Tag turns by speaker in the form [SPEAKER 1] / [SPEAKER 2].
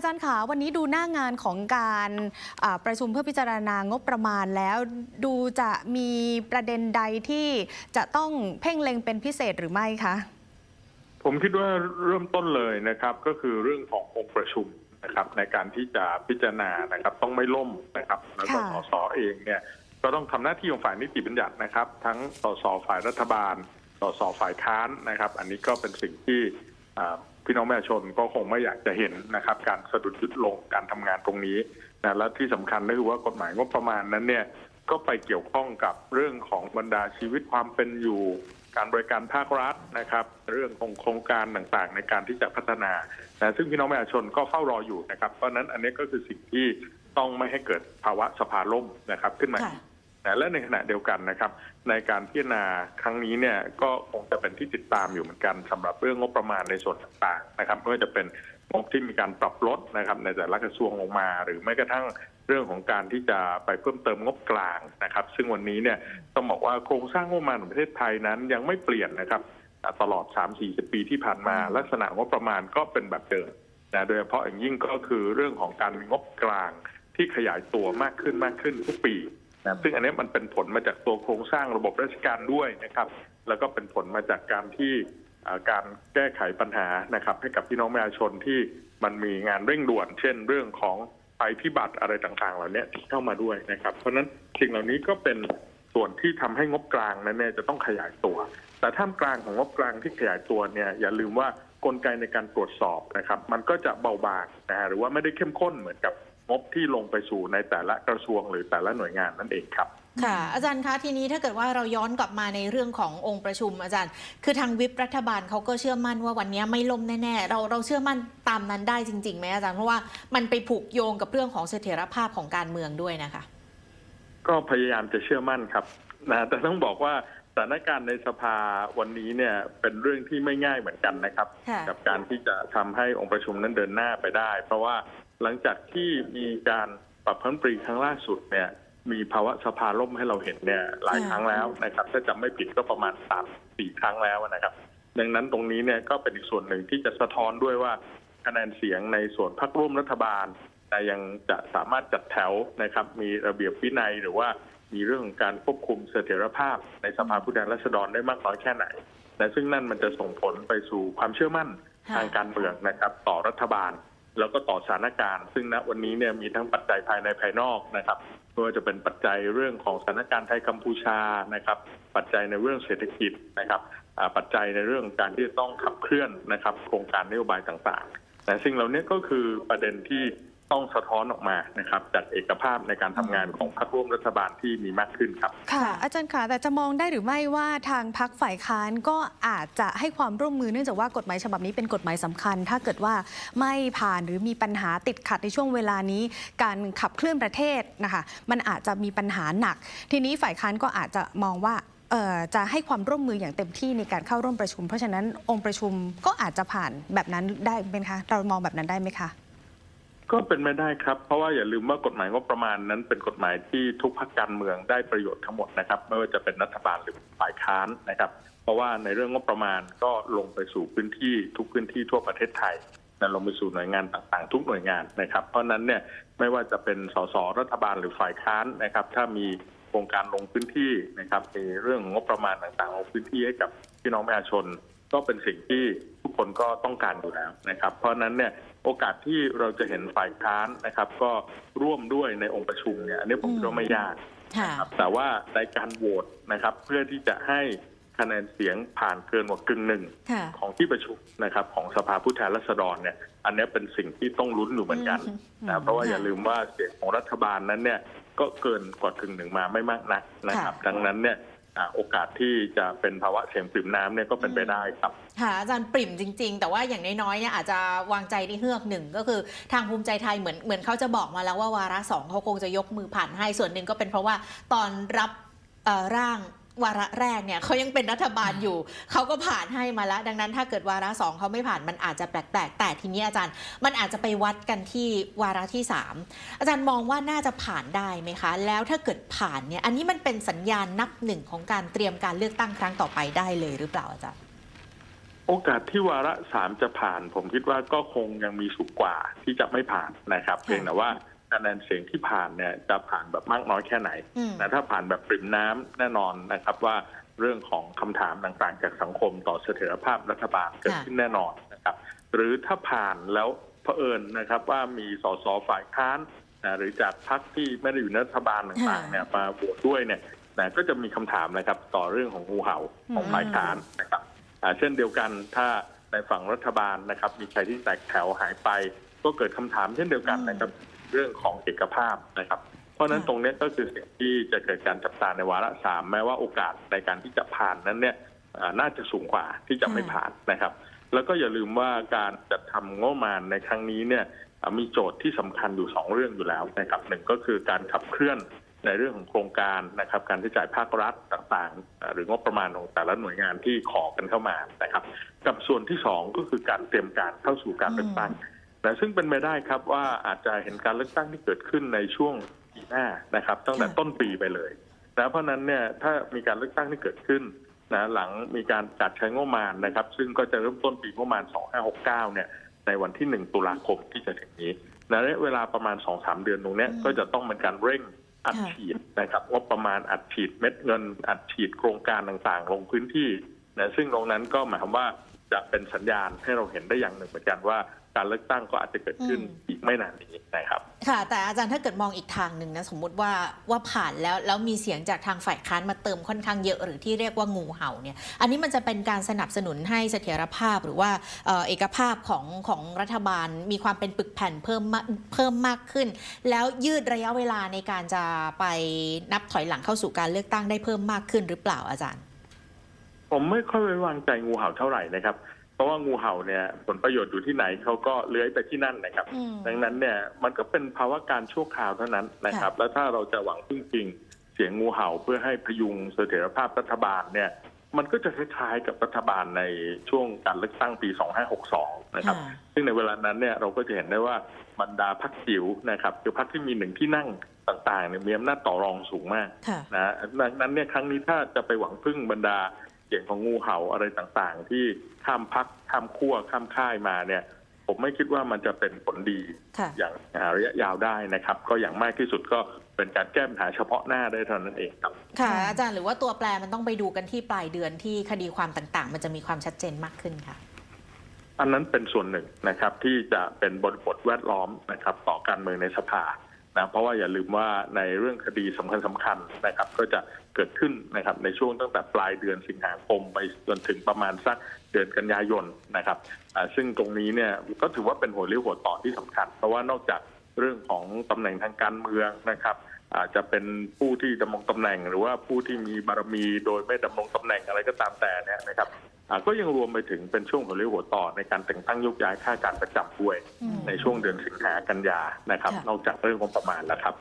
[SPEAKER 1] อาจารย์ขาวันนี้ดูหน้างานของการอ่าประชุมเพื่อพิจารณางบประมาณแล้วดูจะมีประเด็นใดที่จะต้องเพ่งเล็งเป็นพิเศษหรือไม่คะ
[SPEAKER 2] ผมคิดว่าเริ่มต้นเลยนะครับ ก็คือเรื่องขององค์ประชุมนะครับ ในการที่จะพิจารณานะครับ ต้องไม่ล่มนะครับแล้วก็
[SPEAKER 1] ค่ะ
[SPEAKER 2] สสเองเนี่ยก็ต้องทำหน้าที่ของฝ่ายนิติบัญญัตินะครับ ทั้งสสฝ่ายรัฐบาลสสฝ่ายค้านนะครับ อันนี้ก็เป็นสิ่งที่อ่า พี่น้องประชาชนก็คงไม่อยากจะเห็นนะครับ การสะดุดยุดลงการทำงานตรงนี้นะและที่สำคัญก็คือว่ากฎหมายงบประมาณนั้นเนี่ยก็ไปเกี่ยวข้องกับเรื่องของบรรดาชีวิตความเป็นอยู่ การบริการภาครัฐนะครับ เรื่องของโครงการต่างๆ ในการที่จะพัฒนานะซึ่งพี่น้องประชาชนก็เฝ้ารออยู่นะครับเพราะนั้นอันนี้ก็คือสิ่งที่ต้องไม่ให้เกิดภาวะสภาล่มนะครับขึ้นมา
[SPEAKER 1] ค่
[SPEAKER 2] และในขณะเดียวกันนะครับ ในการพิจารณาครั้งนี้เนี่ยก็คงจะเป็นที่ติดตามอยู่เหมือนกันสำหรับเรื่องงบประมาณในส่วนต่างๆนะครับไม่ว่าจะเป็นงบที่มีการปรับลดนะครับ ในแต่ละกระทรวงลงมา หรือแม้กระทั่งเรื่องของการที่จะไปเพิ่มเติมงบกลางนะครับ ซึ่งวันนี้เนี่ยต้องบอกว่าโครงสร้างงบประมาณของประเทศไทยนั้นยังไม่เปลี่ยนนะครับอ่าตลอด 3-40 ปีที่ผ่านมา ลักษณะงบประมาณก็เป็นแบบเดิมนะโดยเฉพาะอย่างยิ่งก็คือเรื่องของการมีงบกลางที่ขยายตัวมากขึ้นมากขึ้นทุกปี นะซึ่งอันนี้มันเป็นผลมาจากตัวโครงสร้างระบบราชการด้วยนะครับ แล้วก็เป็นผลมาจากการที่การแก้ไขปัญหานะครับ ให้กับพี่น้องประชาชนที่มันมีงานเร่งด่วน เช่น เรื่องของภัยพิบัติอะไรต่างๆ เหล่านี้ที่เข้ามาด้วยนะครับ เพราะฉะนั้นสิ่งเหล่านี้ก็เป็นส่วนที่ทำให้งบกลางนั้นเนี่ยจะต้องขยายตัว แต่ท่ามกลางของงบกลางที่ขยายตัวเนี่ยอย่าลืมว่ากลไกในการตรวจสอบนะครับ มันก็จะเบาบางนะฮะหรือว่าไม่ได้เข้มข้นเหมือนกับ งบที่ลงไปสู่ในแต่ละกระทรวงหรือแต่ละหน่วยงานนั่นเองครับ
[SPEAKER 3] ค่ะ อาจารย์คะทีนี้ถ้าเกิดว่าเราย้อนกลับมาในเรื่องขององค์ประชุมอาจารย์ คือทางวิปรัฐบาลเขาก็เชื่อมั่นว่าวันนี้ไม่ล่มแน่ๆเราเราเชื่อมั่นตามนั้นได้จริงๆไหมอาจารย์เพราะว่ามันไปผูกโยงกับเรื่องของเสถียรภาพของการเมืองด้วยนะคะ
[SPEAKER 2] ก็พยายามจะเชื่อมั่นครับนะแต่ต้องบอกว่าสถานการณ์ในสภาวันนี้เนี่ยเป็นเรื่องที่ไม่ง่ายเหมือนกันนะครับ
[SPEAKER 3] ค่ะ
[SPEAKER 2] กับการที่จะทำให้องค์ประชุมนั้นเดินหน้าไปได้ เพราะว่า หลังจากที่มีการปรับเพิ่มปรีครั้งล่าสุดเนี่ย มีภาวะสภาล่มให้เราเห็นเนี่ยหลาย
[SPEAKER 3] ค่ะ
[SPEAKER 2] ครั้งแล้วนะครับ ถ้าจำไม่ผิดก็ประมาณสามสี่ครั้งแล้วนะครับ ดังนั้นตรงนี้เนี่ยก็เป็นอีกส่วนหนึ่งที่จะสะท้อนด้วยว่าคะแนนเสียงในส่วนพรรคร่วมรัฐบาลแต่ยังจะสามารถจัดแถวนะครับ มีระเบียบวินัยหรือว่ามีเรื่องของการควบคุมเสถียรภาพ ในสภาผู้แทนราษฎรได้มากน้อยแค่ไหนนะซึ่งนั่นมันจะส่งผลไปสู่ความเชื่อมั่น
[SPEAKER 3] ค่ะ
[SPEAKER 2] ทางการเมืองนะครับ ต่อรัฐบาล แล้วก็ต่อสถานการณ์ ซึ่งณวันนี้เนี่ยมีทั้งปัจจัยภายในภายนอกนะครับไม่ว่าจะเป็นปัจจัยเรื่องของสถานการณ์ไทยกัมพูชานะครับ ปัจจัยในเรื่องเศรษฐกิจนะครับปัจจัยในเรื่องการที่ต้องขับเคลื่อนนะครับ โครงการนโยบายต่างๆแต่สิ่งเหล่านี้ก็คือประเด็นที่ ต้องสะท้อนออกมานะครับจากเอกภาพในการทำงานของพรรคร่วมรัฐบาลที่มีมากขึ้นครับ
[SPEAKER 1] ค่ะ อาจารย์ค่ะแต่จะมองได้หรือไม่ว่าทางพักฝ่ายค้านก็อาจจะให้ความร่วมมือเนื่องจากว่ากฎหมายฉบับนี้เป็นกฎหมายสำคัญ ถ้าเกิดว่าไม่ผ่านหรือมีปัญหาติดขัดในช่วงเวลานี้ การขับเคลื่อนประเทศนะคะมันอาจจะมีปัญหาหนัก ทีนี้ฝ่ายค้านก็อาจจะมองว่าเอ่อจะให้ความร่วมมืออย่างเต็มที่ในการเข้าร่วมประชุม เพราะฉะนั้นองค์ประชุมก็อาจจะผ่านแบบนั้นได้ไหมคะ เรามองแบบนั้นได้ไหมคะ
[SPEAKER 2] ก็เป็นไม่ได้ครับ เพราะว่าอย่าลืมว่ากฎหมายงบประมาณนั้นเป็นกฎหมายที่ทุกพรรคการเมืองได้ประโยชน์ทั้งหมดนะครับ ไม่ว่าจะเป็นรัฐบาลหรือฝ่ายค้านนะครับ เพราะว่าในเรื่องงบประมาณก็ลงไปสู่พื้นที่ทุกพื้นที่ทั่วประเทศไทยนะลงไปสู่หน่วยงานต่างๆ ทุกหน่วยงานนะครับ เพราะนั้นเนี่ยไม่ว่าจะเป็นสสรัฐบาลหรือฝ่ายค้านนะครับ ถ้ามีโครงการลงพื้นที่นะครับในเรื่องงบประมาณต่างๆลงพื้นที่ให้กับพี่น้องประชาชน ก็เป็นสิ่งที่ กคนก็ต้องการอยู่แล้วนะครับ เพราะฉะนั้นเนี่ยโอกาสที่เราจะเห็นฝ่ายค้านนะครับ ก็ร่วมด้วยในองค์ประชุมเนี่ยอันนี้ผมคิดว่าไม่ยาก
[SPEAKER 3] ค่ะ
[SPEAKER 2] ครับแต่ว่าในการโหวตนะครับ เพื่อที่จะให้คะแนนเสียงผ่านเกินกว่ากึ่งหนึ่ง
[SPEAKER 3] ค่ะ
[SPEAKER 2] ของที่ประชุมนะครับ ของสภาผู้แทนราษฎรเนี่ย อันนี้เป็นสิ่งที่ต้องลุ้นอยู่เหมือนกัน
[SPEAKER 3] อืม
[SPEAKER 2] นะเพราะว่า
[SPEAKER 3] ค่ะ
[SPEAKER 2] อย่าลืมว่าเสียงของรัฐบาลนั้นเนี่ยก็เกินกว่ากึ่งหนึ่งมาไม่มากนักนะครับ
[SPEAKER 3] ค่ะ
[SPEAKER 2] ดังนั้นเนี่ยอ่าโอกาสที่จะเป็นภาวะเสียงปริ่มน้ำเนี่ยก็เป็นไปได้ครับ
[SPEAKER 3] ค่ะอาจารย์ปริ่มจริง ๆ แต่ว่าอย่างน้อยๆเนี่ยอาจจะวางใจได้เฮือกหนึ่งก็คือทางภูมิใจไทยเหมือนเหมือนเขาจะบอกมาแล้วว่าวาระสองเขาคงจะยกมือผ่านให้ส่วนหนึ่งก็เป็นเพราะว่าตอนรับร่างวาระแรกเนี่ยเขายังเป็นรัฐบาลอยู่ เขาก็ผ่านให้มาแล้ว ดังนั้นถ้าเกิดวาระสองเขาไม่ผ่านมันอาจจะแปลกๆ แต่ทีนี้อาจารย์ มันอาจจะไปวัดกันที่วาระที่สามอาจารย์มองว่าน่าจะผ่านได้ไหมคะ แล้วถ้าเกิดผ่านเนี่ยอันนี้มันเป็นสัญญาณนับหนึ่งของการเตรียมการเลือกตั้งครั้งต่อไปได้เลยหรือเปล่าอาจารย์
[SPEAKER 2] โอกาสที่วาระสามจะผ่าน ผมคิดว่าก็คงยังมีสูงกว่าที่จะไม่ผ่านนะครับ
[SPEAKER 3] ค่ะ
[SPEAKER 2] เพียงแต่ว่าคะแนนเสียงที่ผ่านเนี่ยจะผ่านแบบมากน้อยแค่ไหน
[SPEAKER 3] อืม
[SPEAKER 2] นะถ้าผ่านแบบปริ่มน้ำแน่นอนนะครับว่าเรื่องของคำถามต่างๆ จากสังคมต่อเสถียรภาพรัฐบาลเกิดขึ้นแน่นอนนะครับ หรือถ้าผ่านแล้วเผอิญนะครับว่ามีสสฝ่ายค้านนะหรือจากพรรคที่ไม่ได้อยู่ในรัฐบาลต่างๆเนี่ยมาโหวตด้วยเนี่ยนะก็จะมีคำถามนะครับต่อเรื่องของงูเห่าของฝ่ายค้านนะครับอ่า เช่นเดียวกันถ้าในฝั่งรัฐบาลนะครับ มีใครที่แตกแถวหายไป ก็เกิดคำถามเช่นเดียวกันนะครับเรื่องของเอกภาพนะครับ เพราะฉะนั้น
[SPEAKER 3] ค่ะ
[SPEAKER 2] ตรงเนี้ยก็คือสิ่งที่จะเกิดการจับตาในวาระสามแม้ว่าโอกาสในการที่จะผ่านนั้นเนี่ยอ่าน่าจะสูงกว่าที่จะไม่ผ่านนะครับ แล้วก็อย่าลืมว่าการจัดทำงบประมาณในครั้งนี้เนี่ยอ่ามีโจทย์ที่สำคัญอยู่สองเรื่องอยู่แล้วนะครับหนึ่งก็คือการขับเคลื่อน ในเรื่องของโครงการนะครับการที่จ่ายภาครัฐต่างๆอ่าหรืองบประมาณของแต่ละหน่วยงานที่ขอกันเข้ามานะครับ กับส่วนที่สองก็คือการเตรียมการเข้าสู่การเลือกตั้งแต่ซึ่งเป็นไปได้ครับว่าอาจจะเห็นการเลือกตั้งที่เกิดขึ้นในช่วงปีหน้านะครับ ตั้งแต่
[SPEAKER 3] ค่ะ
[SPEAKER 2] ต้นปีไปเลยนะเพราะฉะนั้นเนี่ยถ้ามีการเลือกตั้งที่เกิดขึ้นนะหลังมีการจัดใช้งบประมาณนะครับ ซึ่งก็จะเริ่มต้นปีงบประมาณ 2569 เนี่ยในวันที่ 1 ตุลาคมที่จะถึงนี้ในระยะเวลาประมาณ 2-3 เดือนตรงเนี้ย
[SPEAKER 3] อืม
[SPEAKER 2] ก็จะต้องเป็นการเร่ง อัดฉีดนะครับงบประมาณอัดฉีดเม็ดเงิน อัดฉีดโครงการต่างๆ ลงพื้นที่นะซึ่งตรงนั้นก็หมายความว่าจะเป็นสัญญาณให้เราเห็นได้อย่างหนึ่งเหมือนกันว่า การเลือกตั้งก็อาจจะเกิดขึ้น
[SPEAKER 3] อืม
[SPEAKER 2] อีกไม่นานนี้นะครับ
[SPEAKER 3] ค่ะ แต่อาจารย์ถ้าเกิดมองอีกทางหนึ่งนะสมมุติว่าว่าผ่านแล้วแล้วมีเสียงจากทางฝ่ายค้านมาเติมค่อนข้างเยอะหรือที่เรียกว่างูเห่าเนี่ยอันนี้มันจะเป็นการสนับสนุนให้เสถียรภาพหรือว่าเอ่อเอกภาพของของรัฐบาลมีความเป็นปึกแผ่นเพิ่มมากเพิ่มมากขึ้น แล้วยืดระยะเวลาในการจะไปนับถอยหลังเข้าสู่การเลือกตั้งได้เพิ่มมากขึ้นหรือเปล่าอาจารย์
[SPEAKER 2] ผมไม่ค่อยไว้วางใจงูเห่าเท่าไหร่นะครับเพ ราะว่างูเห่าเนี่ยผลประโยชน์อยู่ที่ไหนเขาก็เลื้อยไปที่นั่นนะครับ
[SPEAKER 3] อืม
[SPEAKER 2] ดังนั้นเนี่ยมันก็เป็นภาวะการชั่วคราวเท่านั้นนะครับ แล้วถ้าเราจะหวังพึ่งพิงเสียงงูเห่าเพื่อให้พยุงเสถียรภาพรัฐบาลเนี่ยมันก็จะคล้ายๆกับรัฐบาลในช่วงการเลือกตั้งปี 2562 นะครับ
[SPEAKER 3] ค่ะ
[SPEAKER 2] ซึ่งในเวลานั้นเนี่ยเราก็จะเห็นได้ว่าบรรดาพรรคจิ๋วนะครับคือพรรคที่มีหนึ่งที่นั่งต่างๆเนี่ยมีอำนาจต่อรองสูงมาก
[SPEAKER 3] ค่ะ
[SPEAKER 2] นะดังนั้นเนี่ยครั้งนี้ถ้าจะไปหวังพึ่งบรรดา เสียงของงูเห่าอะไรต่างๆ ที่ข้ามพักข้ามขั้วข้ามค่ายมาเนี่ย ผมไม่คิดว่ามันจะเป็นผลดี
[SPEAKER 3] ค่ะ
[SPEAKER 2] อย่างระยะยาวได้นะครับ ก็อย่างมากที่สุดก็เป็นการแก้ปัญหาเฉพาะหน้าได้เท่านั้นเองครับ
[SPEAKER 3] ค่ะ
[SPEAKER 1] ค่ะ
[SPEAKER 3] อาจารย์หรือว่าตัวแปรมันต้องไปดูกันที่ปลายเดือนที่คดีความต่างๆ มันจะมีความชัดเจนมากขึ้นค่ะ
[SPEAKER 2] อันนั้นเป็นส่วนหนึ่งนะครับที่จะเป็นบทบทแวดล้อมนะครับต่อการเมืองในสภา นะเพราะว่าอย่าลืมว่าในเรื่องคดีสำคัญสำคัญนะครับ ก็จะเกิดขึ้นนะครับในช่วงตั้งแต่ปลายเดือนสิงหาคมไปจนถึงประมาณสักเดือนกันยายนนะครับซึ่งตรงนี้เนี่ยก็ถือว่าเป็นหัวเรี่ยวหัวต่อที่สำคัญ เพราะว่านอกจากเรื่องของตำแหน่งทางการเมืองนะครับ อาจจะเป็นผู้ที่ดำรงตำแหน่ง หรือว่าผู้ที่มีบารมีโดยไม่ดำรงตำแหน่งอะไรก็ตามแต่เนี่ยนะครับ ก็ยังรวมไปถึงเป็นช่วงหัวเรี่ยวหัวต่อในการแต่งตั้งยกย้ายข้าราชการประจำด้วย
[SPEAKER 3] อืม
[SPEAKER 2] ในช่วงเดือนสิงหากันยานะครับ
[SPEAKER 3] ค่ะ
[SPEAKER 2] นอกจากเรื่องของประมาณแล้วครับ